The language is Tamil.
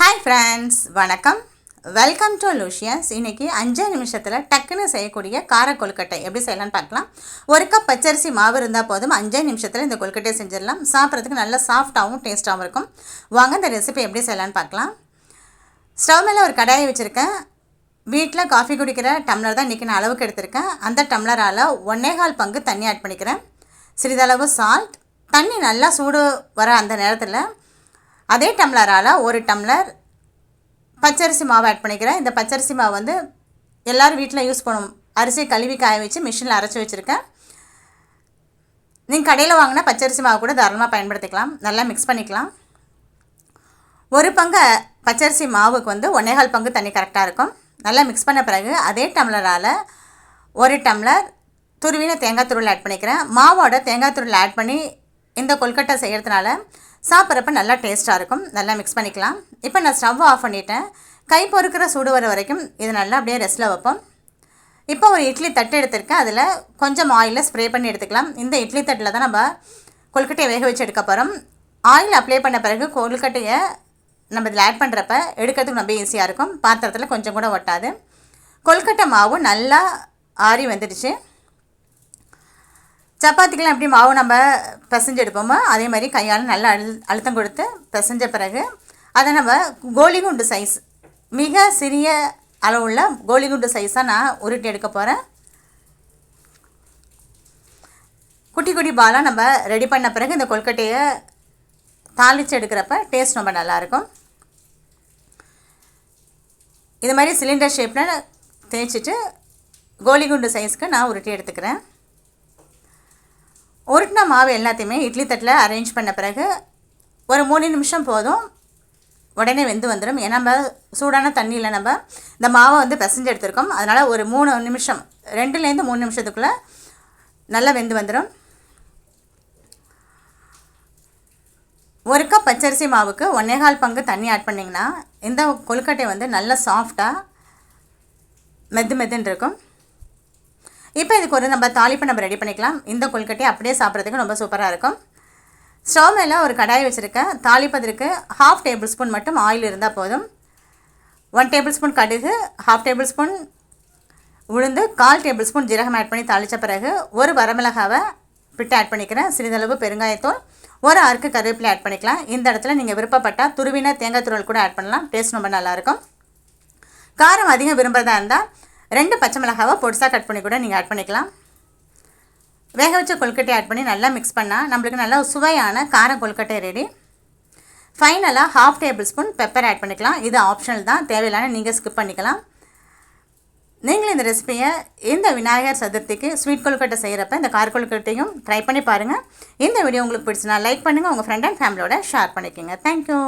ஹாய் ஃப்ரெண்ட்ஸ் வணக்கம். வெல்கம் டு லூஷியஸ் இன்றைக்கி அஞ்சு நிமிஷத்தில் டக்குன்னு செய்யக்கூடிய கார கொழுக்கட்டை எப்படி செய்யலாம்னு பார்க்கலாம். ஒரு கப் பச்சரிசி மாவு இருந்தால் போதும் அஞ்சே நிமிஷத்தில் இந்த கொழுக்கட்டையை செஞ்சிடலாம். சாப்பிட்றதுக்கு நல்லா சாஃப்டாகவும் டேஸ்ட்டாகவும் இருக்கும். வாங்க இந்த ரெசிபி எப்படி செய்யலாம்னு பார்க்கலாம். ஸ்டவ் மேலே ஒரு கடாயை வச்சுருக்கேன். வீட்டில் காஃபி குடிக்கிற டம்ளர் தான் இன்றைக்கி நான் அளவுக்கு எடுத்திருக்கேன். அந்த டம்ளரால் ஒன்னேகால் பங்கு தண்ணி ஆட் பண்ணிக்கிறேன். சிறிதளவு சால்ட் தண்ணி நல்லா சூடு வர அந்த நேரத்தில் அதே டம்ளரால் ஒரு டம்ளர் பச்சரிசி மாவு ஆட் பண்ணிக்கிறேன். இந்த பச்சரிசி மாவு வந்து எல்லோரும் வீட்டில் யூஸ் பண்ணுவோம் அரிசி கழுவி காய வச்சு மிஷினில் அரைச்சி வச்சுருக்கேன். நீங்கள் கடையில் வாங்கினா பச்சரிசி மாவு கூட தாராளமாக பயன்படுத்திக்கலாம். நல்லா மிக்ஸ் பண்ணிக்கலாம். ஒரு பங்கு பச்சரிசி மாவுக்கு வந்து ஒன்னேகால் பங்கு தண்ணி கரெக்டாக இருக்கும். நல்லா மிக்ஸ் பண்ண பிறகு அதே டம்ளரால் ஒரு டம்ளர் துருவின தேங்காய் துருள் ஆட் பண்ணிக்கிறேன். மாவோட தேங்காய் துருள் ஆட் பண்ணி இந்த கொல்கட்டை செய்கிறதுனால சாப்பிட்றப்ப நல்லா டேஸ்ட்டாக இருக்கும். நல்லா மிக்ஸ் பண்ணிக்கலாம். இப்போ நான் ஸ்டவ் ஆஃப் பண்ணிட்டேன். கை பொறுக்கிற சூடு வர வரைக்கும் இது நல்லா அப்படியே ரெஸ்ட்டில் வைப்போம். இப்போ ஒரு இட்லி தட்டு எடுத்திருக்கேன். அதில் கொஞ்சம் ஆயிலில் ஸ்ப்ரே பண்ணி எடுத்துக்கலாம். இந்த இட்லி தட்டில் தான் நம்ம கொழுக்கட்டையை வேக வச்சு எடுக்க போகிறோம் ஆயில் அப்ளை பண்ண பிறகு கொழுக்கட்டையை நம்ம இதில் ஆட் பண்ணுறப்ப எடுக்கிறதுக்கு ரொம்ப ஈஸியாக இருக்கும். பாத்திரத்தில் கொஞ்சம் கூட ஒட்டாது. கொழுக்கட்டை மாவு நல்லா ஆறி வந்துடுச்சு. சப்பாத்திக்கெலாம் எப்படி மாவு நம்ம பிசைஞ்சு எடுப்போமோ? அதே மாதிரி கையால் நல்லா அழு அழுத்தம் கொடுத்து பிசைஞ்ச பிறகு அதை நம்ம கோலிகுண்டு சைஸ் மிக சிறிய அளவுள்ள கோலிகுண்டு சைஸாக நான் உருட்டி எடுக்க போகிறேன் குட்டி குட்டி பாலாக நம்ம ரெடி பண்ண பிறகு இந்த கொல்கட்டையை தாளித்து எடுக்கிறப்ப டேஸ்ட் ரொம்ப நல்லாயிருக்கும் இது மாதிரி சிலிண்டர் ஷேப்பில் தேய்ச்சிட்டு கோலிகுண்டு சைஸ்க்கு நான் உருட்டி எடுத்துக்கிறேன். உருட்டின மாவு எல்லாத்தையுமே இட்லி தட்டில் அரேஞ்ச் பண்ண பிறகு ஒரு மூணு நிமிஷம் போதும் உடனே வெந்து வந்துடும். ஏன்னா நம்ம சூடான தண்ணியில் நம்ம இந்த மாவை வந்து பிசைஞ்சு எடுத்துருக்கோம். அதனால் ஒரு மூணு நிமிஷம் ரெண்டுலேருந்து மூணு நிமிஷத்துக்குள்ளே நல்லா வெந்து வந்துடும். ஒரு கப் பச்சரிசி மாவுக்கு ஒன்னேகால் பங்கு தண்ணி ஆட் பண்ணிங்கன்னா இந்த கொழுக்கட்டை வந்து நல்லா சாஃப்டாக மெது மெதுன்னு இருக்கும். இப்போ இதுக்கு ஒரு நம்ம தாளிப்பு நம்ம ரெடி பண்ணிக்கலாம். இந்த கொழுக்கட்டையை அப்படியே சாப்பிட்றதுக்கு ரொம்ப சூப்பராக இருக்கும். ஸ்டவ் மேலே ஒரு கடாய் வச்சுருக்கேன். தாளிப்பதற்கு ஹாஃப் டேபிள் ஸ்பூன் மட்டும் ஆயில் இருந்தால் போதும். ஒன் டேபிள் ஸ்பூன் கடுகு ஹாஃப் டேபிள் ஸ்பூன் உளுந்து கால் டேபிள் ஸ்பூன் ஜீரகம் ஆட் பண்ணி தாளித்த பிறகு ஒரு வரமிளகாவை பிட்டு ஆட் பண்ணிக்கிறேன். சிறிதளவு பெருங்காயத்தூள் ஒரு அறுக்கு கருவேப்பிலை ஆட் பண்ணிக்கலாம். இந்த இடத்துல நீங்கள் விருப்பப்பட்டால் துருவின தேங்காய் துருவல் கூட ஆட் பண்ணலாம். டேஸ்ட் ரொம்ப நல்லாயிருக்கும் காரம் அதிகம் விரும்புகிறதா இருந்தால் ரெண்டு பச்சை மிளகாவை பொடிசாக கட் பண்ணி கூட நீங்கள் ஆட் பண்ணிக்கலாம். வேக வச்ச கொல்கட்டை ஆட் பண்ணி நல்லா மிக்ஸ் பண்ணால் நம்மளுக்கு நல்லா சுவையான கார கொல்கட்டை ரெடி ஃபைனலாக half tablespoon pepper add பண்ணிக்கலாம். இது ஆப்ஷனல் தான் தேவையில்லாமல் நீங்கள் ஸ்கிப் பண்ணிக்கலாம். நீங்களும் இந்த ரெசிபியை இந்த விநாயகர் சதுர்த்திக்கு ஸ்வீட் கொழுக்கட்டை செய்கிறப்ப இந்த கார் கொழுக்கட்டையும் ட்ரை பண்ணி பாருங்கள் இந்த வீடியோ உங்களுக்கு பிடிச்சினா லைக் பண்ணுங்கள் உங்கள் ஃப்ரெண்ட் அண்ட் ஃபேமிலியோட ஷேர் பண்ணிக்கோங்க. Thank you